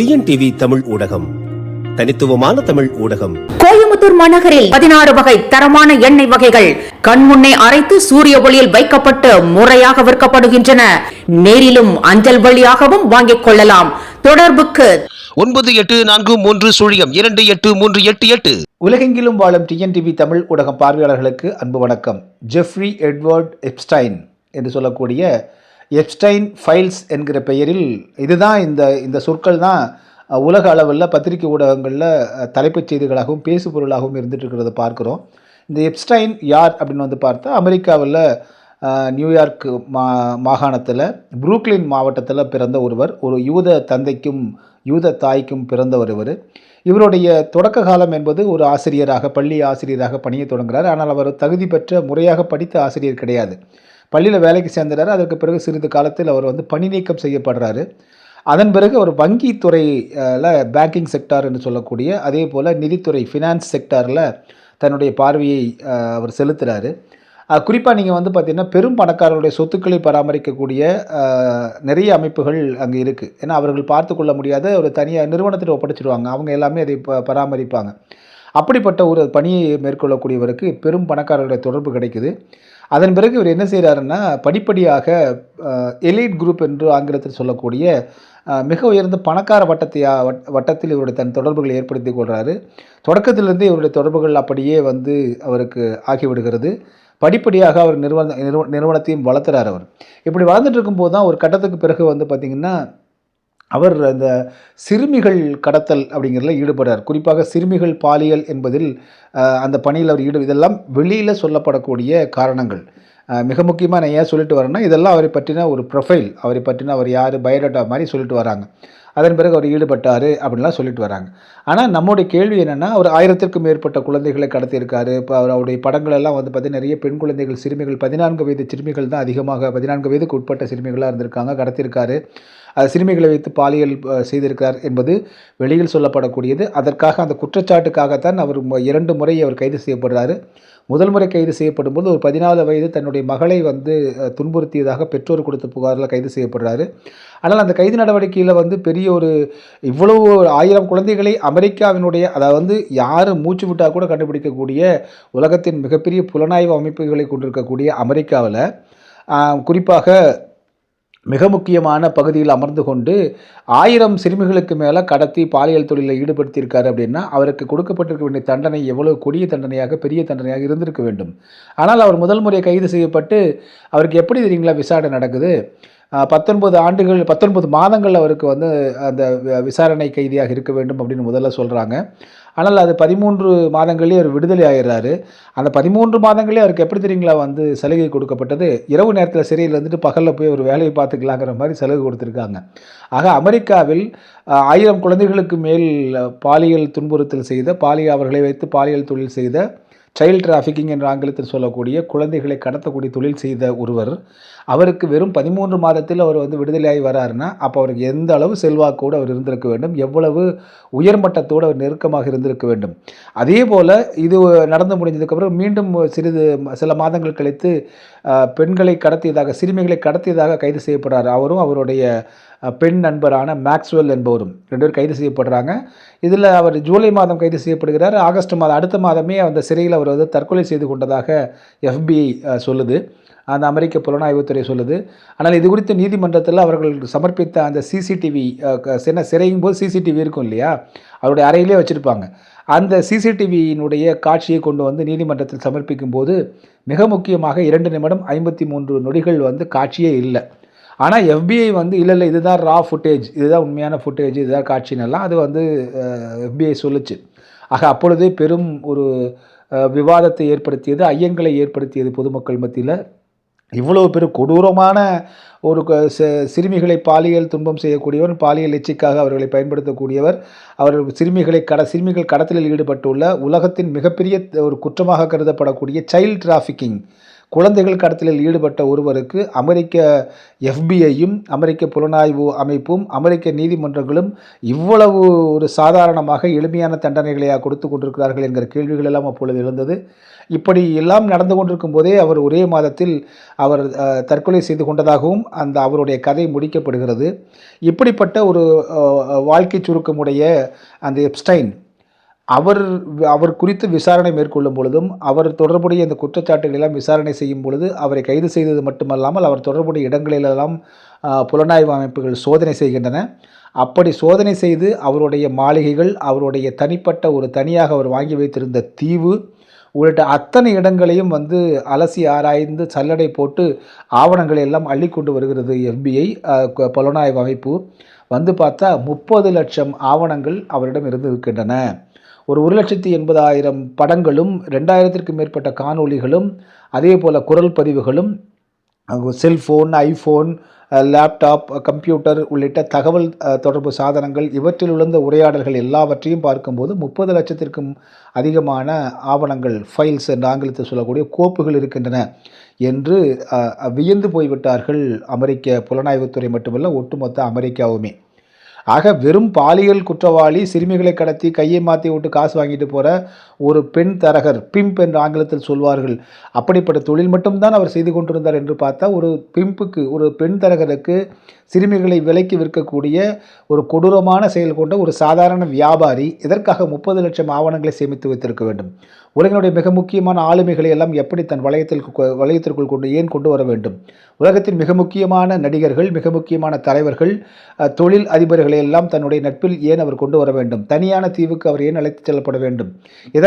TNTV Tamil ஊடகம். தனித்துவமான தமிழ் ஊடகம். கோயம்புத்தூர் மாநகரில் பதினாறு வகை தரமான எண்ணெய் வகைகள் கண்முன்னே அரைத்து சூரிய ஒளியில் வைக்கப்பட்டு முறையாக விற்கப்படுகின்றன. நேரிலும் அஞ்சல் வழியாகவும் வாங்கிக் கொள்ளலாம். தொடர்புக்கு ஒன்பது எட்டு நான்கு மூன்று சுழியம் இரண்டு எட்டு மூன்று எட்டு எட்டு. உலகெங்கிலும் வாழும் டிஎன்டிவி தமிழ் ஊடகம் பார்வையாளர்களுக்கு அன்பு வணக்கம். ஜெஃப்ரி எட்வர்ட் எப்ஸ்டைன் என்று சொல்லக்கூடிய எப்ஸ்டைன் ஃபைல்ஸ் என்கிற பெயரில் இதுதான் இந்த இந்த சொற்கள் தான் உலக அளவில் பத்திரிகை ஊடகங்களில் தலைப்புச் செய்திகளாகவும் பேசு பொருளாகவும் இருக்கிறத பார்க்குறோம். இந்த எப்ஸ்டைன் யார் அப்படின்னு வந்து பார்த்தா அமெரிக்காவில் நியூயார்க் மா மாகாணத்தில் புரூக்லின் மாவட்டத்தில் பிறந்த ஒருவர் ஒரு யூத தந்தைக்கும் யூத தாய்க்கும் பிறந்தவர் இவர். இவருடைய தொடக்க காலம் என்பது ஒரு ஆசிரியராக பள்ளி ஆசிரியராக பணியை தொடங்குகிறார் ஆனால் அவர் தகுதி பெற்ற முறையாக படித்த ஆசிரியர் கிடையாது. பள்ளியில் வேலைக்கு சேர்ந்துறாரு அதற்கு பிறகு சிறிது காலத்தில் அவர் வந்து பணி நீக்கம் செய்யப்படுறாரு. அதன் பிறகு அவர் வங்கித்துறையில் பேங்கிங் செக்டார் என்று சொல்லக்கூடிய அதே போல் நிதித்துறை ஃபினான்ஸ் செக்டாரில் தன்னுடைய பார்வையை அவர் செலுத்துகிறாரு குறிப்பாக நீங்கள் வந்து பார்த்தீங்கன்னா பெரும் பணக்காரர்களுடைய சொத்துக்களை பராமரிக்கக்கூடிய நிறைய அமைப்புகள் அங்கே இருக்குது ஏன்னா அவர்கள் பார்த்து கொள்ள முடியாத ஒரு தனியாக நிறுவனத்தில் ஒப்படைச்சிடுவாங்க அவங்க எல்லாமே அதை ப பராமரிப்பாங்க. அப்படிப்பட்ட ஒரு பணியை மேற்கொள்ளக்கூடியவருக்கு பெரும் பணக்காரர்களுடைய தொடர்பு கிடைக்குது. அதன் பிறகு இவர் என்ன செய்கிறாருன்னா படிப்படியாக எலிட் குரூப் என்று ஆங்கிலத்தில் சொல்லக்கூடிய மிக உயர்ந்த பணக்கார வட்டத்தை வட்- வட்டத்தில் இவருடைய தன் தொடர்புகளை ஏற்படுத்தி கொள்கிறாரு தொடக்கத்திலிருந்து இவருடைய தொடர்புகள் அப்படியே வந்து அவருக்கு ஆகிவிடுகிறது. படிப்படியாக அவர் நிறுவன நிறுவ நிறுவனத்தையும் வளர்த்துறார் அவர். இப்படி வளர்ந்துட்டு இருக்கும்போது தான் ஒரு கட்டத்துக்கு பிறகு வந்து பார்த்திங்கன்னா அவர் அந்த சிறுமிகள் கடத்தல் அப்படிங்கிறதுல ஈடுபடுறார். குறிப்பாக சிறுமிகள் பாலியல் என்பதில் அந்த பணியில் அவர் ஈடு இதெல்லாம் வெளியில் சொல்லப்படக்கூடிய காரணங்கள். மிக முக்கியமாக நான் ஏன் சொல்லிட்டு வரேன்னா இதெல்லாம் அவரை பற்றின ஒரு ப்ரொஃபைல் அவரை பற்றின அவர் யார் பயோடேட்டா மாதிரி சொல்லிட்டு வராங்க. அதன் பிறகு அவர் ஈடுபட்டார் அப்படின்லாம் சொல்லிட்டு வராங்க. ஆனால் நம்முடைய கேள்வி என்னென்னா அவர் ஆயிரத்திற்கும் மேற்பட்ட குழந்தைகளை கடத்தியிருக்காரு. இப்போ அவர் அவருடைய படங்கள் எல்லாம் வந்து பார்த்தீங்கன்னா நிறைய பெண் குழந்தைகள் சிறுமிகள் பதினான்கு வயது சிறுமிகள் தான் அதிகமாக பதினான்கு வயதுக்கு உட்பட்ட சிறுமிகளாக இருந்திருக்காங்க கடத்தியிருக்காரு. சிறுமிகளை வைத்து பாலியல் செய்திருக்கிறார் என்பது வெளியில் சொல்லப்படக்கூடியது. அதற்காக அந்த குற்றச்சாட்டுக்காகத்தான் அவர் இரண்டு முறை அவர் கைது செய்யப்படுறாரு. முதல் முறை கைது செய்யப்படும் போது ஒரு பதினாலு வயது தன்னுடைய மகளை வந்து துன்புறுத்தியதாக பெற்றோர் கொடுத்த புகாரில் கைது செய்யப்படுறாரு. ஆனால் அந்த கைது நடவடிக்கையில் வந்து பெரிய ஒரு இவ்வளவு ஆயிரம் குழந்தைகளை அமெரிக்காவினுடைய அதாவது வந்து யார் மூச்சு விட்டால் கூட கண்டுபிடிக்கக்கூடிய உலகத்தின் மிகப்பெரிய புலனாய்வு அமைப்புகளை கொண்டிருக்கக்கூடிய அமெரிக்காவில் குறிப்பாக மிக முக்கியமான பகுதியில் அமர்ந்து கொண்டு ஆயிரம் சிறுமிகளுக்கு மேலே கடத்தி பாலியல் தொழிலில் ஈடுபடுத்தியிருக்காரு அப்படின்னா அவருக்கு கொடுக்கப்பட்டிருக்க வேண்டிய தண்டனை எவ்வளவு கொடிய தண்டனையாக பெரிய தண்டனையாக இருந்திருக்க வேண்டும். ஆனால் அவர் முதல் முறை கைது செய்யப்பட்டு அவருக்கு எப்படி தெரியுங்களா விசாரணை நடக்குது? பத்தொன்பது ஆண்டுகள் பத்தொன்பது மாதங்கள் அவருக்கு வந்து அந்த விசாரணை கைதியாக இருக்க வேண்டும் அப்படின்னு முதல்ல சொல்கிறாங்க ஆனால் அது பதிமூன்று மாதங்களே அவர் விடுதலை ஆயிடுறாரு. அந்த பதிமூன்று மாதங்களே அவருக்கு எப்படி தெரியுங்களா வந்து சலுகை கொடுக்கப்பட்டது? இரவு நேரத்தில் சிறையில் இருந்துட்டு பகலில் போய் ஒரு வேலையை பார்த்துக்கலாங்கிற மாதிரி சலுகை கொடுத்துருக்காங்க. ஆக அமெரிக்காவில் ஆயிரம் குழந்தைகளுக்கு மேல் பாலியல் துன்புறுத்தல் செய்த பாலியல் அவர்களை வைத்து பாலியல் தொழில் செய்த சைல்ட் டிராஃபிக்கிங் என்ற ஆங்கிலத்தில் சொல்லக்கூடிய குழந்தைகளை கடத்தக்கூடிய தொழில் செய்த ஒருவர் அவருக்கு வெறும் பதிமூன்று மாதத்தில் அவர் வந்து விடுதலையாகி வராருன்னா அப்போ அவருக்கு எந்த அளவு செல்வாக்கோடு அவர் இருந்திருக்க வேண்டும்? எவ்வளவு உயர்மட்டத்தோடு அவர் நெருக்கமாக இருந்திருக்க வேண்டும்? அதே போல் இது நடந்து முடிஞ்சதுக்கப்புறம் மீண்டும் சிறிது சில மாதங்கள் கழித்து பெண்களை கடத்தியதாக சிறுமிகளை கடத்தியதாக கைது செய்யப்படுறார். அவரும் அவருடைய பெண் நண்பரான மேக்ஸ்வெல் என்பவரும் ரெண்டு பேரும் கைது செய்யப்படுறாங்க. இதில் அவர் ஜூலை மாதம் கைது செய்யப்படுகிறார். ஆகஸ்ட் மாதம் அடுத்த மாதமே அந்த சிறையில் அவர் வந்து தற்கொலை செய்து கொண்டதாக எஃபிஐ சொல்லுது. அந்த அமெரிக்க புலனாய்வுத்துறை சொல்லுது. ஆனால் இது குறித்து நீதிமன்றத்தில் அவர்கள் சமர்ப்பித்த அந்த சிசிடிவி சின்ன சிறையும் போது சிசிடிவி இருக்கும் இல்லையா? அவருடைய அறையிலே வச்சுருப்பாங்க. அந்த சிசிடிவியினுடைய காட்சியை கொண்டு வந்து நீதிமன்றத்தில் சமர்ப்பிக்கும் போது மிக முக்கியமாக இரண்டு நிமிடம் ஐம்பத்தி மூன்று நொடிகள் வந்து காட்சியே இல்லை. ஆனால் எஃபிஐ வந்து இல்லை இல்லை இதுதான் ரா ஃபுட்டேஜ் இதுதான் உண்மையான ஃபுட்டேஜ் இதுதான் காட்சினெல்லாம் அது வந்து எஃபிஐ சொல்லுச்சு. ஆக அப்பொழுதே பெரும் ஒரு விவாதத்தை ஏற்படுத்தியது ஐயங்களை ஏற்படுத்தியது பொதுமக்கள் மத்தியில் இவ்வளவு பெரு கொடூரமான ஒரு க- சிறுமிகளை பாலியல் துன்பம் செய்யக்கூடியவர் பாலியல் எச்சிக்காக அவர்களை பயன்படுத்தக்கூடியவர் அவர் சிறுமிகளை கட சிறுமிகள் கடத்தலில் ஈடுபட்டுள்ள உலகத்தின் மிகப்பெரிய ஒரு குற்றமாக கருதப்படக்கூடிய சைல்ட் டிராஃபிக்கிங் குழந்தைகள் கடத்தலில் ஈடுபட்ட ஒருவருக்கு அமெரிக்க எஃபிஐயும் அமெரிக்க புலனாய்வு அமைப்பும் அமெரிக்க நீதிமன்றங்களும் இவ்வளவு ஒரு சாதாரணமாக எளிமையான தண்டனைகளையா கொடுத்து கொண்டிருக்கிறார்கள் என்கிற கேள்விகள் எல்லாம் அப்பொழுது எழுந்தது. இப்படி எல்லாம் நடந்து கொண்டிருக்கும் போதே அவர் ஒரே மாதத்தில் அவர் தற்கொலை செய்து கொண்டதாகவும் அந்த அவருடைய கதை முடிக்கப்படுகிறது. இப்படிப்பட்ட ஒரு வாழ்க்கை சுருக்கமுடைய அந்த எப்ஸ்டைன் அவர் அவர் குறித்து விசாரணை மேற்கொள்ளும் பொழுதும் அவர் தொடர்புடைய இந்த குற்றச்சாட்டுகளெல்லாம் விசாரணை செய்யும் பொழுது அவரை கைது செய்தது மட்டுமல்லாமல் அவர் தொடர்புடைய இடங்களிலெல்லாம் புலனாய்வு அமைப்புகள் சோதனை செய்கின்றன. அப்படி சோதனை செய்து அவருடைய மாளிகைகள் அவருடைய தனிப்பட்ட ஒரு தனியாக அவர் வாங்கி வைத்திருந்த தீவு உள்ளிட்ட அத்தனை இடங்களையும் வந்து அலசி ஆராய்ந்து சல்லடை போட்டு ஆவணங்களை எல்லாம் அள்ளி கொண்டு வருகிறது எஃபிஐ புலனாய்வு அமைப்பு. வந்து பார்த்தா முப்பது லட்சம் ஆவணங்கள் அவரிடம் இருந்து இருக்கின்றன ஒரு ஒரு லட்சத்தி எண்பதாயிரம் படங்களும் ரெண்டாயிரத்திற்கும் மேற்பட்ட காணொளிகளும் அதே போல் குரல் பதிவுகளும் செல்ஃபோன் ஐஃபோன் லேப்டாப் கம்ப்யூட்டர் உள்ளிட்ட தகவல் தொடர்பு சாதனங்கள் இவற்றில் உள்ள உரையாடல்கள் எல்லாவற்றையும் பார்க்கும்போது முப்பது லட்சத்திற்கும் அதிகமான ஆவணங்கள் ஃபைல்ஸ் என்று ஆங்கிலத்தில் சொல்லக்கூடிய கோப்புகள் இருக்கின்றன என்று வியந்து போய்விட்டார்கள் அமெரிக்க புலனாய்வுத்துறை மட்டுமல்ல ஒட்டுமொத்த அமெரிக்காவுமே. ஆக வெறும் பாலியல் குற்றவாளி சிறுமிகளை கடத்தி கையை மாற்றி விட்டு காசு வாங்கிட்டு போகிற ஒரு பெண் தரகர் பிம்ப் என்று ஆங்கிலத்தில் சொல்வார்கள். அப்படிப்பட்ட தொழில் மட்டும்தான் அவர் செய்து கொண்டிருந்தார் என்று பார்த்தா ஒரு பிம்புக்கு ஒரு பெண் தரகருக்கு சிறுமிகளை விலைக்கு விற்கக்கூடிய ஒரு கொடூரமான செயல் கொண்ட ஒரு சாதாரண வியாபாரி இதற்காக முப்பது லட்சம் ஆவணங்களை சேமித்து வைத்திருக்க வேண்டும்? உலகினுடைய மிக முக்கியமான ஆளுமைகளை எல்லாம் எப்படி தன் வளையத்தில் கொ- வளையத்திற்குள் கொண்டு ஏன் கொண்டு வர வேண்டும்? உலகத்தின் மிக முக்கியமான நடிகர்கள் மிக முக்கியமான தலைவர்கள் தொழில் அதிபர்களை எல்லாம் தன்னுடைய நட்பில் ஏன் அவர் கொண்டு வர வேண்டும்? தனியான தீவுக்கு அவர் ஏன் அழைத்துச் செல்லப்பட வேண்டும்?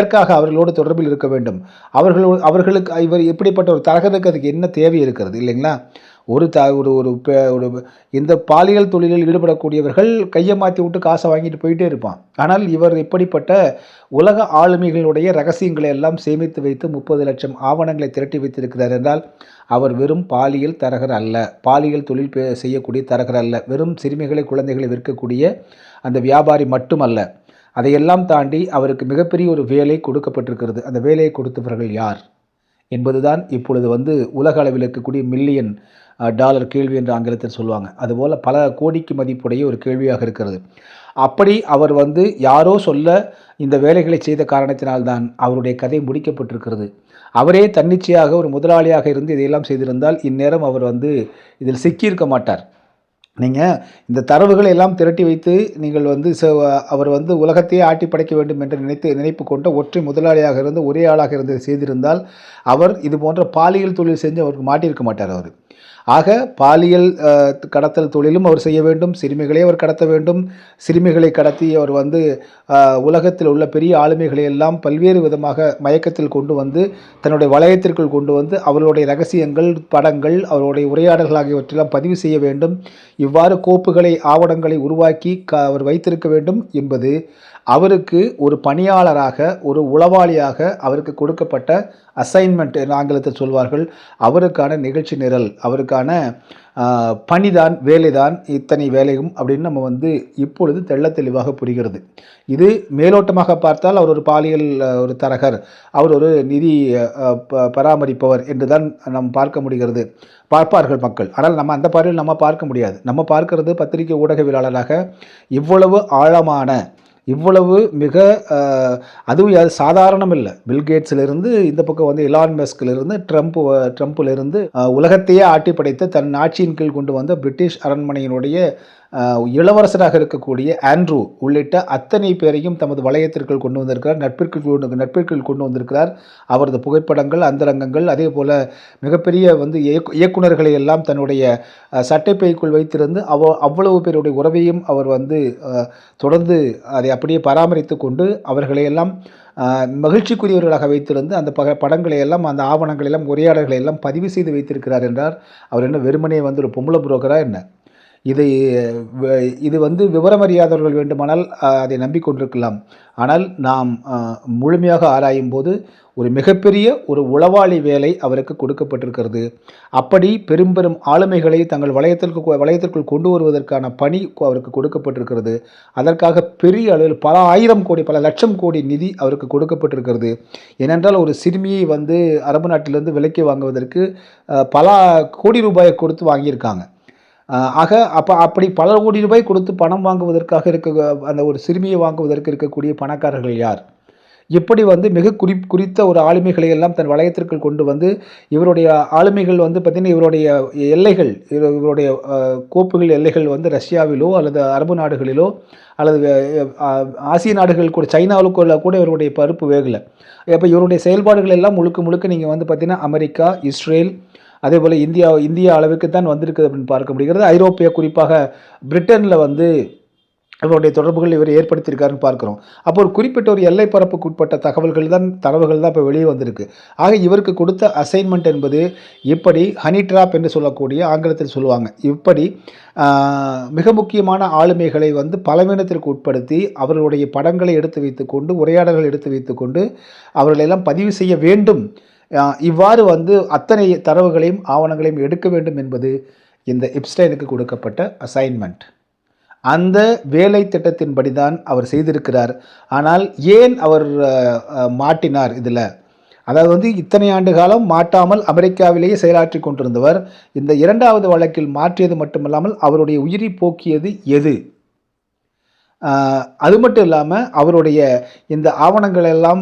எதற்காக அவர்களோடு தொடர்பில் இருக்க வேண்டும்? அவர்கள் அவர்களுக்கு இவர் எப்படிப்பட்ட ஒரு தரகருக்கு அதுக்கு என்ன தேவை இருக்கிறது இல்லைங்களா? ஒரு த ஒரு ஒரு ஒரு இந்த பாலியல் தொழிலில் ஈடுபடக்கூடியவர்கள் கையை மாற்றி விட்டு காசை வாங்கிட்டு போயிட்டே இருப்பான். ஆனால் இவர் இப்படிப்பட்ட உலக ஆளுமைகளுடைய ரகசியங்களை எல்லாம் சேமித்து வைத்து முப்பது லட்சம் ஆவணங்களை திரட்டி வைத்திருக்கிறார் என்றால் அவர் வெறும் பாலியல் தரகர் அல்ல. பாலியல் தொழில் பே- செய்யக்கூடிய தரகர் அல்ல. வெறும் சிறுமிகளை குழந்தைகளை விற்கக்கூடிய அந்த வியாபாரி மட்டுமல்ல. அதையெல்லாம் தாண்டி அவருக்கு மிகப்பெரிய ஒரு வேலை கொடுக்கப்பட்டிருக்கிறது. அந்த வேலையை கொடுத்தவர்கள் யார்? என்பதுதான் இப்பொழுது வந்து உலக அளவில் இருக்கக்கூடிய மில்லியன் டாலர் கேள்வி என்று ஆங்கிலத்தில் சொல்லுவாங்க. அதுபோல் பல கோடிக்கு மதிப்புடைய ஒரு கேள்வியாக இருக்கிறது. அப்படி அவர் வந்து யாரோ சொல்ல இந்த வேலைகளை செய்த காரணத்தினால்தான் அவருடைய கதை முடிக்கப்பட்டிருக்கிறது. அவரே தன்னிச்சையாக ஒரு முதலாளியாக இருந்து இதையெல்லாம் செய்திருந்தால் இந்நேரம் அவர் வந்து இதில் சிக்கியிருக்க மாட்டார். நீங்கள் இந்த தரவுகளை எல்லாம் திரட்டி வைத்து நீங்கள் வந்து ச- அவர் வந்து உலகத்தையே ஆட்டி படைக்க வேண்டும் என்று நினைத்து நினைப்பு கொண்ட ஒற்றை முதலாளியாக இருந்து ஒரே ஆளாக இருந்து செய்திருந்தால் அவர் இது போன்ற பாலியல் தொழில் செஞ்சு அவருக்கு மாட்டியிருக்க மாட்டார் அவர். ஆக பாலியல் கடத்தல் தொழிலும் அவர் செய்ய வேண்டும் சிறுமிகளை அவர் கடத்த வேண்டும். சிறுமிகளை கடத்தி அவர் வந்து உலகத்தில் உள்ள பெரிய ஆளுமைகளை எல்லாம் பல்வேறு விதமாக மயக்கத்தில் கொண்டு வந்து தன்னுடைய வளையத்திற்குள் கொண்டு வந்து அவர்களுடைய ரகசியங்கள் படங்கள் அவருடைய உரையாடல்கள் ஆகியவற்றெல்லாம் பதிவு செய்ய வேண்டும். இவ்வாறு கோப்புகளை ஆவணங்களை உருவாக்கி க அவர் வைத்திருக்க வேண்டும் என்பது அவருக்கு ஒரு பணியாளராக ஒரு உளவாளியாக அவருக்கு கொடுக்கப்பட்ட அசைன்மெண்ட் என்று ஆங்கிலத்தில் சொல்வார்கள். அவருக்கான நிகழ்ச்சி நிரல் அவருக்கான பணிதான் வேலைதான் இத்தனை வேலையும் அப்படின்னு நம்ம வந்து இப்பொழுது தெள்ள தெளிவாக புரிகிறது. இது மேலோட்டமாக பார்த்தால் அவர் ஒரு பாலியல் ஒரு தரகர். அவர் ஒரு நிதி ப- பராமரிப்பவர் என்று தான் நாம் பார்க்க முடிகிறது. பார்ப்பார்கள் மக்கள். ஆனால் நம்ம அந்த பார்வையில் நம்ம பார்க்க முடியாது. நம்ம பார்க்கிறது பத்திரிகை ஊடகவியலாளராக இவ்வளவு ஆழமான இவ்வளவு மிக அதுவும் அது சாதாரணம் இல்லை பில்கேட்ஸிலிருந்து இந்த பக்கம் வந்து இலான் மஸ்கிலிருந்து ட்ரம்ப் வ- ட்ரம்ப்பிலிருந்து உலகத்தையே ஆட்டி படைத்த தன் ஆட்சியின் கீழ் கொண்டு வந்த பிரிட்டிஷ் அரண்மனையினுடைய இளவரசராக இருக்கக்கூடிய ஆண்ட்ரூ உள்ளிட்ட அத்தனை பேரையும் தமது வளையத்திற்குள் கொண்டு வந்திருக்கிறார். நட்பிற்குள் நட்பிற்குள் கொண்டு வந்திருக்கிறார். அவரது புகைப்படங்கள் அந்தரங்கங்கள் அதே போல் மிகப்பெரிய வந்து இயக்கு- இயக்குனர்களை எல்லாம் தன்னுடைய சட்டைப்பைக்குள் வைத்திருந்து அவ அவ்வளவு பேருடைய உறவையும் அவர் வந்து தொடர்ந்து அதை அப்படியே பராமரித்து கொண்டு அவர்களை எல்லாம் மகிழ்ச்சிக்குரியவர்களாக வைத்திருந்து அந்த பக படங்களை எல்லாம் அந்த ஆவணங்களை எல்லாம் உரையாடல்களை எல்லாம் பதிவு செய்து வைத்திருக்கிறார் என்றார். அவர் என்ன வெறுமனே வந்து ஒரு பொம்பளை புரோக்கரா என்ன? இதை வ- இது வந்து விவரமறியாதவர்கள் வேண்டுமானால் அதை நம்பிக்கொண்டிருக்கலாம். ஆனால் நாம் முழுமையாக ஆராயும் போது ஒரு மிகப்பெரிய ஒரு உளவாளி வேலை அவருக்கு கொடுக்கப்பட்டிருக்கிறது. அப்படி பெரும் பெரும் ஆளுமைகளை தங்கள் வளையத்திற்கு வளையத்திற்குள் கொண்டு வருவதற்கான பணி அவருக்கு கொடுக்கப்பட்டிருக்கிறது. அதற்காக பெரிய அளவில் பல ஆயிரம் கோடி பல லட்சம் கோடி நிதி அவருக்கு கொடுக்கப்பட்டிருக்கிறது. ஏனென்றால் ஒரு சிறுமியை வந்து அரபு நாட்டிலிருந்து விலைக்கு வாங்குவதற்கு பல கோடி ரூபாயை கொடுத்து வாங்கியிருக்காங்க. ஆக அப்போ அப்படி பல கோடி ரூபாய் கொடுத்து பணம் வாங்குவதற்காக இருக்க அந்த ஒரு சிறுமியை வாங்குவதற்கு இருக்கக்கூடிய பணக்காரர்கள் யார்? எப்படி வந்து மிக குறி குறித்த ஒரு ஆளுமைகளை எல்லாம் தன் வளையத்திற்குள் கொண்டு வந்து இவருடைய ஆளுமைகள் வந்து பார்த்திங்கன்னா இவருடைய எல்லைகள் இவருடைய கோப்புகள் எல்லைகள் வந்து ரஷ்யாவிலோ அல்லது அரபு நாடுகளிலோ அல்லது ஆசிய நாடுகள் கூட சைனாவுக்குள்ள கூட இவருடைய பருப்பு வேகலை. அப்போ இவருடைய செயல்பாடுகள் எல்லாம் முழுக்க முழுக்க நீங்கள் வந்து பார்த்திங்கன்னா அமெரிக்கா இஸ்ரேல் அதே போல் இந்தியா இந்தியா அளவுக்கு தான் வந்திருக்குது அப்படின்னு பார்க்க முடிகிறது. ஐரோப்பிய குறிப்பாக பிரிட்டனில் வந்து இவருடைய தொடர்புகள் இவர் ஏற்படுத்தியிருக்காருன்னு பார்க்குறோம். அப்போ ஒரு குறிப்பிட்ட ஒரு எல்லை பரப்புக்கு உட்பட்ட தகவல்கள் தான் தரவுகள் தான் இப்போ வெளியே வந்திருக்கு. ஆக இவருக்கு கொடுத்த அசைன்மெண்ட் என்பது இப்படி ஹனி ட்ராப் என்று சொல்லக்கூடிய ஆங்கிலத்தில் சொல்லுவாங்க. இப்படி மிக முக்கியமான ஆளுமைகளை வந்து பலவீனத்திற்கு உட்படுத்தி அவர்களுடைய படங்களை எடுத்து வைத்துக்கொண்டு உரையாடல்கள் எடுத்து வைத்துக்கொண்டு அவர்களெல்லாம் பதிவு செய்ய வேண்டும் இவ்வாறு வந்து அத்தனை தரவுகளையும் ஆவணங்களையும் எடுக்க வேண்டும் என்பது இந்த எப்ஸ்டைனுக்கு கொடுக்கப்பட்ட அசைன்மெண்ட் அந்த வேலை திட்டத்தின்படி தான் அவர் செய்திருக்கிறார். ஆனால் ஏன் அவர் மாட்டினார் இதில்? அதாவது வந்து இத்தனை ஆண்டு காலம் மாட்டாமல் அமெரிக்காவிலேயே செயலாற்றி கொண்டிருந்தவர் இந்த இரண்டாவது வழக்கில் மாற்றியது மட்டுமல்லாமல் அவருடைய உயிரி போக்கியது எது? அது மட்டும் இல்லாமல் அவருடைய இந்த ஆவணங்கள் எல்லாம்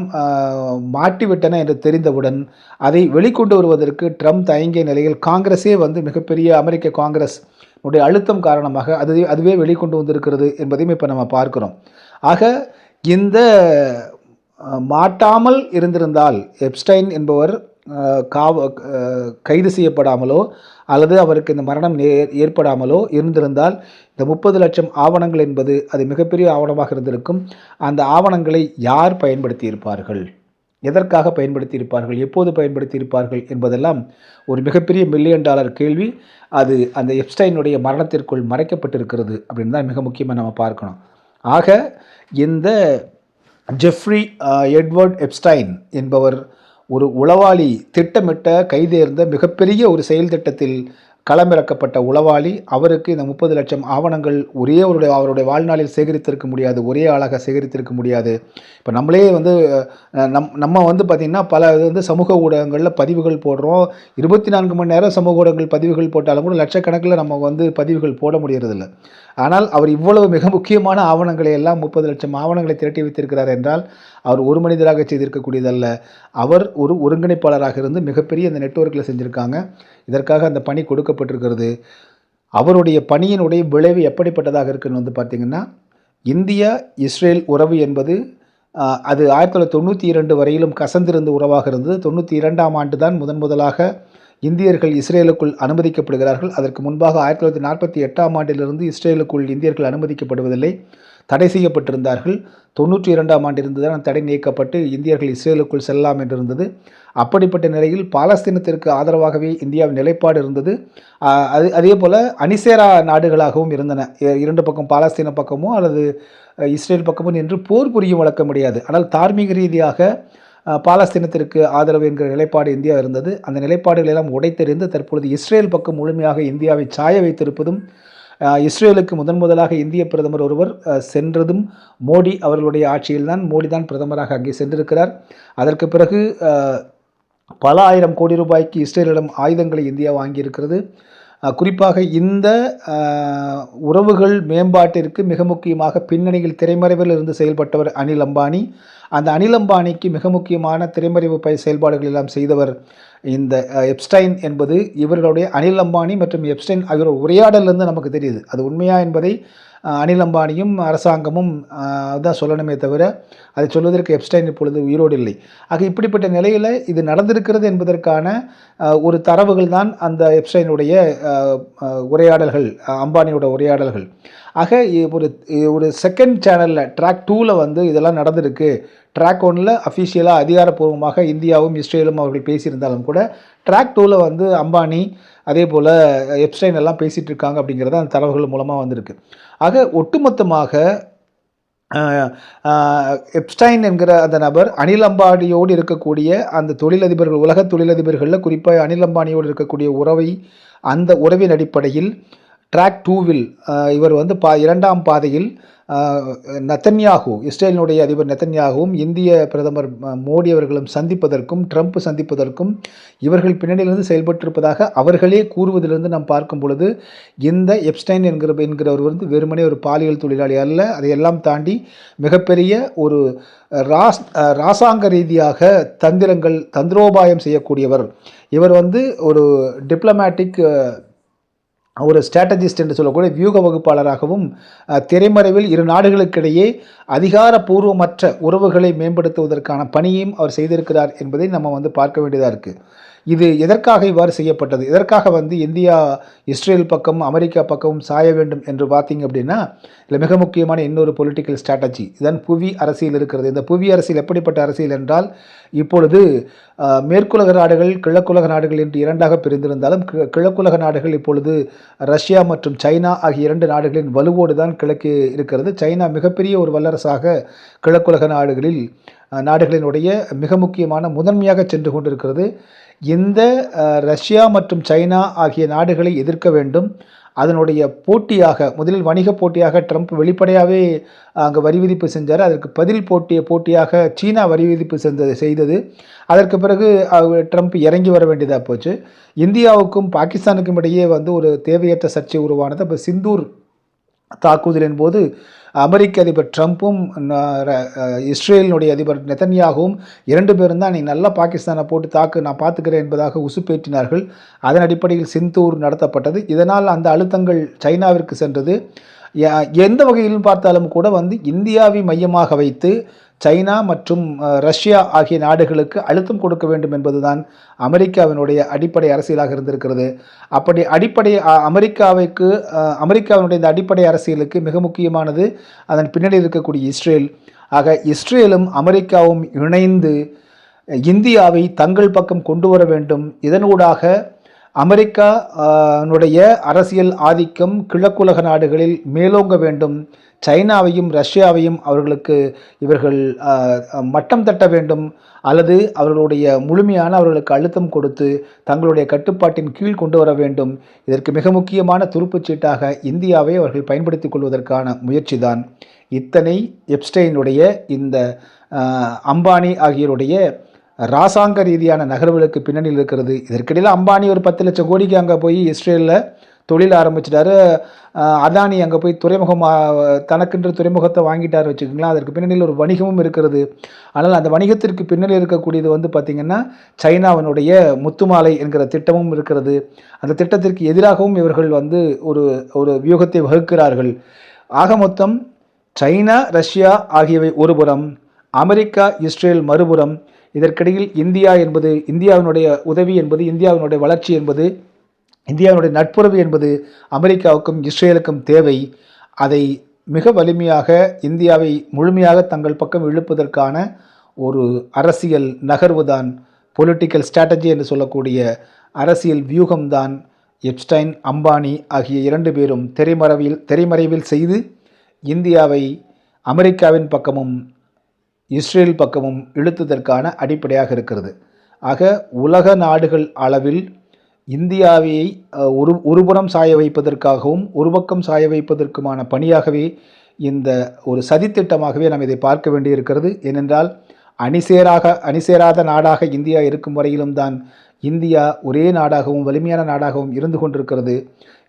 மாட்டிவிட்டன என்று தெரிந்தவுடன் அதை வெளிக்கொண்டு வருவதற்கு ட்ரம்ப் தயங்கிய நிலையில் காங்கிரஸே வந்து மிகப்பெரிய அமெரிக்க காங்கிரஸ் உடைய அழுத்தம் காரணமாக அது அதுவே வெளிக்கொண்டு வந்திருக்கிறது என்பதையும் இப்போ நம்ம பார்க்கிறோம். ஆக இந்த மாட்டாமல் இருந்திருந்தால் எப்ஸ்டைன் என்பவர் காவ கைது செய்யப்படாமலோ அல்லது அவருக்கு இந்த மரணம் நே ஏற்படாமலோ இருந்திருந்தால் இந்த முப்பது லட்சம் ஆவணங்கள் என்பது அது மிகப்பெரிய ஆவணமாக இருந்திருக்கும். அந்த ஆவணங்களை யார் பயன்படுத்தியிருப்பார்கள்? எதற்காக பயன்படுத்தியிருப்பார்கள்? எப்போது பயன்படுத்தியிருப்பார்கள் என்பதெல்லாம் ஒரு மிகப்பெரிய மில்லியன் டாலர் கேள்வி. அது அந்த எப்ஸ்டைனுடைய மரணத்திற்குள் மறைக்கப்பட்டிருக்கிறது அப்படின்னு தான் மிக முக்கியமாக நம்ம பார்க்கணும். ஆக இந்த ஜெஃப்ரி எட்வர்ட் எப்ஸ்டைன் என்பவர் ஒரு உளவாளி திட்டமிட்ட கைதேர்ந்த மிகப்பெரிய ஒரு செயல் திட்டத்தில் களமிறக்கப்பட்ட உளவாளி. அவருக்கு இந்த முப்பது லட்சம் ஆவணங்கள் ஒரே அவருடைய அவருடைய வாழ்நாளில் சேகரித்திருக்க முடியாது. ஒரே ஆளாக சேகரித்திருக்க முடியாது. இப்போ நம்மளே வந்து நம் நம்ம வந்து பார்த்திங்கன்னா பல இது வந்து சமூக ஊடகங்களில் பதிவுகள் போடுறோம். இருபத்தி நான்கு மணி நேரம் சமூக ஊடகங்கள் பதிவுகள் போட்டாலும் கூட லட்சக்கணக்கில் நம்ம வந்து பதிவுகள் போட முடியறதில்ல. ஆனால் அவர் இவ்வளவு மிக முக்கியமான ஆவணங்களை எல்லாம் முப்பது லட்சம் ஆவணங்களை திரட்டி வைத்திருக்கிறார் என்றால் அவர் ஒரு மனிதராக செய்திருக்கக்கூடியதல்ல. அவர் ஒரு ஒருங்கிணைப்பாளராக இருந்து மிகப்பெரிய இந்த நெட்வொர்க்கில் செஞ்சுருக்காங்க. இதற்காக அந்த பணி கொடுக்க கொடுக்கப்பட்டிருக்கிறது. அவருடைய பணியினுடைய விளைவு எப்படிப்பட்டதாக இருக்குன்னு வந்து பார்த்திங்கன்னா இந்தியா இஸ்ரேல் உறவு என்பது அது ஆயிரத்தி தொள்ளாயிரத்தி தொண்ணூற்றி இரண்டு வரையிலும் கசந்திருந்த உறவாக இருந்தது. தொண்ணூற்றி இரண்டாம் ஆண்டு தான் முதன் முதலாக இந்தியர்கள் இஸ்ரேலுக்குள் அனுமதிக்கப்படுகிறார்கள். அதற்கு முன்பாக ஆயிரத்தி தொள்ளாயிரத்தி நாற்பத்தி எட்டாம் ஆண்டிலிருந்து இஸ்ரேலுக்குள் இந்தியர்கள் அனுமதிக்கப்படுவதில்லை தடை செய்யப்பட்டிருந்தார்கள். தொண்ணூற்றி இரண்டாம் ஆண்டிலிருந்து தான் தடை நீக்கப்பட்டு இந்தியர்கள் இஸ்ரேலுக்குள் செல்லலாம் என்று இருந்தது அப்படிப்பட்ட நிலையில் பாலஸ்தீனத்திற்கு ஆதரவாகவே இந்தியாவின் நிலைப்பாடு இருந்தது. அது அதே போல் அணிசேரா நாடுகளாகவும் இருந்தன. இரண்டு பக்கம் பாலஸ்தீன பக்கமோ அல்லது இஸ்ரேல் பக்கமோ என்று போர் புரியும் வளர்க்க முடியாது ஆனால் தார்மீக ரீதியாக பாலஸ்தீனத்திற்கு ஆதரவு என்கிற நிலைப்பாடு இந்தியா இருந்தது. அந்த நிலைப்பாடுகளெல்லாம் உடைத்தறிந்து உடைத்தெறிந்து தற்பொழுது இஸ்ரேல் பக்கம் முழுமையாக இந்தியாவை சாய வைத்திருப்பதும் இஸ்ரேலுக்கு முதன் முதலாக இந்திய பிரதமர் ஒருவர் சென்றதும் மோடி அவர்களுடைய ஆட்சியில்தான் மோடி தான் பிரதமராக அங்கே சென்றிருக்கிறார். அதற்கு பிறகு பல ஆயிரம் கோடி ரூபாய்க்கு இஸ்ரேலிடம் ஆயுதங்களை இந்தியா வாங்கியிருக்கிறது. குறிப்பாக இந்த உறவுகள் மேம்பாட்டிற்கு மிக முக்கியமாக பின்னணியில் திரைமறைவில் இருந்து செயல்பட்டவர் அனில் அம்பானி. அந்த அனில் அம்பானிக்கு மிக முக்கியமான திரைமறைவு பய செயல்பாடுகள் எல்லாம் செய்தவர் இந்த எப்ஸ்டைன் என்பது இவர்களுடைய அனில் அம்பானி மற்றும் எப்ஸ்டைன் ஆகியோர் உரையாடலிருந்து நமக்கு தெரியுது. அது உண்மையா என்பதை அனில் அம்பானியும் அரசாங்கமும் தான் சொல்லணுமே தவிர அதை சொல்வதற்கு எப்ஸ்டைன் இப்பொழுது உயிரோடு இல்லை ஆக இப்படிப்பட்ட நிலையில் இது நடந்திருக்கிறது என்பதற்கான ஒரு தரவுகள் தான் அந்த எப்ஸ்டைனுடைய உரையாடல்கள் அம்பானியோட உரையாடல்கள். ஆக இ- ஒரு ஒரு செகண்ட் சேனலில் ட்ராக் டூவில் வந்து இதெல்லாம் நடந்திருக்கு. ட்ராக் ஒன்றில் அஃபிஷியலாக அதிகாரப்பூர்வமாக இந்தியாவும் இஸ்ரேலும் அவர்கள் பேசியிருந்தாலும் கூட ட்ராக் டூவில் வந்து அம்பானி அதே போல் எப்ஸ்டைன் எல்லாம் பேசிகிட்டு இருக்காங்க அப்படிங்கிறது அந்த தரவுகள் மூலமாக வந்திருக்கு. ஆக ஒட்டுமொத்தமாக எப்ஸ்டைன் என்கிற அந்த நபர் அனில் அம்பானியோடு இருக்கக்கூடிய அந்த தொழிலதிபர்கள் உலக தொழிலதிபர்களில் குறிப்பாக அனில் அம்பானியோடு இருக்கக்கூடிய உறவை அந்த உறவின் அடிப்படையில் ட்ராக் டூவில் இவர் வந்து பா இரண்டாம் பாதையில் நத்தன்யாகு இஸ்ரேலினுடைய அதிபர் நெத்தன்யாகுவும் இந்திய பிரதமர் மோடி அவர்களும் சந்திப்பதற்கும் ட்ரம்ப் சந்திப்பதற்கும் இவர்கள் பின்னணியிலிருந்து செயல்பட்டிருப்பதாக அவர்களே கூறுவதிலிருந்து நாம் பார்க்கும் பொழுது இந்த எப்ஸ்டைன் என்கிற என்கிறவர் வந்து வெறுமனே ஒரு பாலியல் தொழிலாளி அல்ல. அதையெல்லாம் தாண்டி மிகப்பெரிய ஒரு ராஸ் ராசாங்க ரீதியாக தந்திரங்கள் தந்திரோபாயம் செய்யக்கூடியவர். இவர் வந்து ஒரு டிப்ளமேட்டிக் ஒரு ஸ்ட்ராட்டஜிஸ்ட் என்று சொல்லக்கூடிய வியூக வகுப்பாளராகவும் திரைமறைவில் இரு நாடுகளுக்கிடையே அதிகாரப்பூர்வமற்ற உறவுகளை மேம்படுத்துவதற்கான பணியையும் அவர் செய்திருக்கிறார் என்பதை நம்ம வந்து பார்க்க வேண்டியதாக இருக்குது இது எதற்காக இவ்வாறு செய்யப்பட்டது? எதற்காக வந்து இந்தியா இஸ்ரேல் பக்கம் அமெரிக்கா பக்கமும் சாய வேண்டும் என்று பார்த்தீங்க அப்படின்னா இதில் மிக முக்கியமான இன்னொரு பொலிட்டிக்கல் ஸ்ட்ராட்டஜி இதன் புவி அரசியல் இருக்கிறது. இந்த புவி அரசியல் எப்படிப்பட்ட அரசியல் என்றால் இப்பொழுது மேற்குலக நாடுகள் கிழக்குலக நாடுகள் என்று இரண்டாக பிரிந்திருந்தாலும் கி- கிழக்குலக நாடுகள் இப்பொழுது ரஷ்யா மற்றும் சைனா ஆகிய இரண்டு நாடுகளின் வலுவோடு தான் கிழக்கு இருக்கிறது. சைனா மிகப்பெரிய ஒரு வல்லரசாக கிழக்குலக நாடுகளில் நாடுகளினுடைய மிக முக்கியமான முதன்மையாக சென்று கொண்டிருக்கிறது. இந்த ரஷ்யா மற்றும் சைனா ஆகிய நாடுகளை எதிர்க்க வேண்டும். அதனுடைய போட்டியாக முதலில் வணிக போட்டியாக ட்ரம்ப் வெளிப்படையாகவே அங்கே வரி விதிப்பு செஞ்சார். அதற்கு பதில் போட்டிய போட்டியாக சீனா வரி விதிப்பு செஞ்சது செய்தது. அதற்கு பிறகு ட்ரம்ப் இறங்கி வர வேண்டியதாக போச்சு. இந்தியாவுக்கும் பாகிஸ்தானுக்கும் இடையே வந்து ஒரு தேவையற்ற சர்ச்சை உருவானது. அப்போ சிந்தூர் தாக்குதலின் போது அமெரிக்க அதிபர் ட்ரம்ப்பும் இஸ்ரேலினுடைய அதிபர் நெத்தன்யாகவும் இரண்டு பேரும் தான் நீ நல்லா பாகிஸ்தானை போட்டு தாக்கு நான் பார்த்துக்கிறேன் என்பதாக உசுப்பேற்றினார்கள். அதன் அடிப்படையில் சிந்தூர் நடத்தப்பட்டது. இதனால் அந்த அழுத்தங்கள் சைனாவிற்கு சென்றது. எந்த வகையிலும் பார்த்தாலும் கூட வந்து இந்தியாவை மையமாக வைத்து சைனா மற்றும் ரஷ்யா ஆகிய நாடுகளுக்கு அழுத்தம் கொடுக்க வேண்டும் என்பதுதான் அமெரிக்காவினுடைய அடிப்படை அரசியலாக இருந்திருக்கிறது. அப்படி அடிப்படை அமெரிக்காவுக்கு அமெரிக்காவினுடைய இந்த அடிப்படை அரசியலுக்கு மிக முக்கியமானது அதன் பின்னணி இருக்கக்கூடிய இஸ்ரேல். ஆக இஸ்ரேலும் அமெரிக்காவும் இணைந்து இந்தியாவை தங்கள் பக்கம் கொண்டு வர வேண்டும். இதனூடாக அமெரிக்கா அரசியல் ஆதிக்கம் கிழக்குலக நாடுகளில் மேலோங்க வேண்டும். சைனாவையும் ரஷ்யாவையும் அவர்களுக்கு இவர்கள் மட்டம் தட்ட வேண்டும். அல்லது அவர்களுடைய முழுமையான அவர்களுக்கு அழுத்தம் கொடுத்து தங்களுடைய கட்டுப்பாட்டின் கீழ் கொண்டு வர வேண்டும். இதற்கு மிக முக்கியமான துருப்புச்சீட்டாக இந்தியாவை அவர்கள் பயன்படுத்தி கொள்வதற்கான முயற்சிதான். இத்தனை எப்ஸ்டைனுடைய இந்த அம்பானி ஆகியோருடைய ராசாங்க ரீதியான நகர்வுகளுக்கு பின்னணியில் இருக்கிறது. இதற்கிடையில் அம்பானி ஒரு பத்து லட்சம் கோடிக்கு அங்கே போய் இஸ்ரேலில் தொழில் ஆரம்பிச்சிட்டாரு. அதானி அங்கே போய் துறைமுகம் தனக்கென்று துறைமுகத்தை வாங்கிட்டார் வச்சுக்கோங்களேன். அதற்கு பின்னணியில் ஒரு வணிகமும் இருக்கிறது. ஆனால் அந்த வணிகத்திற்கு பின்னணியில் இருக்கக்கூடியது வந்து பார்த்திங்கன்னா சைனாவினுடைய முத்துமாலை என்கிற திட்டமும் இருக்கிறது. அந்த திட்டத்திற்கு எதிராகவும் இவர்கள் வந்து ஒரு ஒரு வியூகத்தை வகுக்கிறார்கள். ஆக மொத்தம் சைனா ரஷ்யா ஆகியவை ஒருபுறம் அமெரிக்கா இஸ்ரேல் மறுபுறம் இதற்கிடையில் இந்தியா என்பது இந்தியாவினுடைய உதவி என்பது இந்தியாவினுடைய வளர்ச்சி என்பது இந்தியாவினுடைய நட்புறவு என்பது அமெரிக்காவுக்கும் இஸ்ரேலுக்கும் தேவை. அதை மிக வலிமையாக இந்தியாவை முழுமையாக தங்கள் பக்கம் இழுப்பதற்கான ஒரு அரசியல் நகர்வுதான் பொலிட்டிக்கல் ஸ்ட்ராட்டஜி என்று சொல்லக்கூடிய அரசியல் வியூகம்தான் எப்ஸ்டைன் அம்பானி ஆகிய இரண்டு பேரும் திரைமறைவில் திரைமறைவில் செய்து இந்தியாவை அமெரிக்காவின் பக்கமும் இஸ்ரேல் பக்கமும் இழுத்ததற்கான அடிப்படையாக இருக்கிறது. ஆக உலக நாடுகள் அளவில் இந்தியாவை ஒரு ஒருபுறம் சாய வைப்பதற்காகவும் ஒரு பக்கம் சாய வைப்பதற்குமான பணியாகவே இந்த ஒரு சதித்திட்டமாகவே நாம் இதை பார்க்க வேண்டியிருக்கிறது. ஏனென்றால் அணிசேராக அணிசேராத நாடாக இந்தியா இருக்கும் வரையிலும் தான் இந்தியா ஒரே நாடாகவும் வலிமையான நாடாகவும் இருந்து கொண்டிருக்கிறது.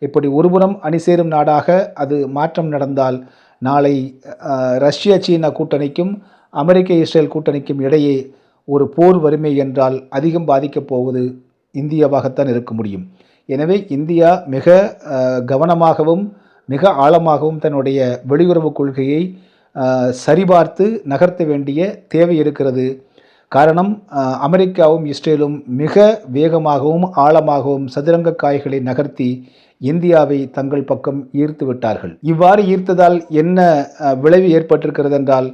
இப்படி ஒருபுறம் அணிசேரும் நாடாக அது மாற்றம் நடந்தால் நாளை ரஷ்ய சீனா கூட்டணிக்கும் அமெரிக்க இஸ்ரேல் கூட்டணிக்கும் இடையே ஒரு போர் வறுமை என்றால் அதிகம் பாதிக்கப் போவது இந்தியாவாகத்தான் இருக்க முடியும். எனவே இந்தியா மிக கவனமாகவும் மிக ஆழமாகவும் தன்னுடைய வெளியுறவு கொள்கையை சரிபார்த்து நகர்த்த வேண்டிய தேவை இருக்கிறது. காரணம் அமெரிக்காவும் இஸ்ரேலும் மிக வேகமாகவும் ஆழமாகவும் சதுரங்க காய்களை நகர்த்தி இந்தியாவை தங்கள் பக்கம் ஈர்த்து விட்டார்கள். இவ்வாறு ஈர்த்ததால் என்ன விளைவு ஏற்பட்டிருக்கிறது என்றால்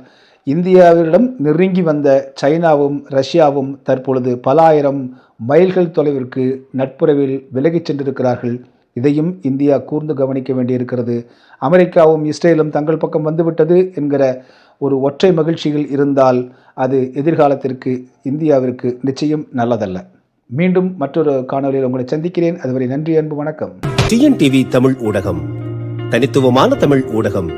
இந்தியாவிடம் நெருங்கி வந்த சைனாவும் ரஷ்யாவும் தற்பொழுது பல ஆயிரம் மைல்கள் தொலைவிற்கு நட்புறவில் விலகிச் சென்றிருக்கிறார்கள். இதையும் இந்தியா கூர்ந்து கவனிக்க வேண்டியிருக்கிறது. அமெரிக்காவும் இஸ்ரேலும் தங்கள் பக்கம் வந்துவிட்டது என்கிற ஒரு ஒற்றை மகிழ்ச்சியில் இருந்தால் அது எதிர்காலத்திற்கு இந்தியாவிற்கு நிச்சயம் நல்லதல்ல. மீண்டும் மற்றொரு காணொலியில் உங்களை சந்திக்கிறேன். அதுவரை நன்றி அன்பு வணக்கம். டிஎன்டிவி தமிழ் ஊடகம். தனித்துவமான தமிழ் ஊடகம்.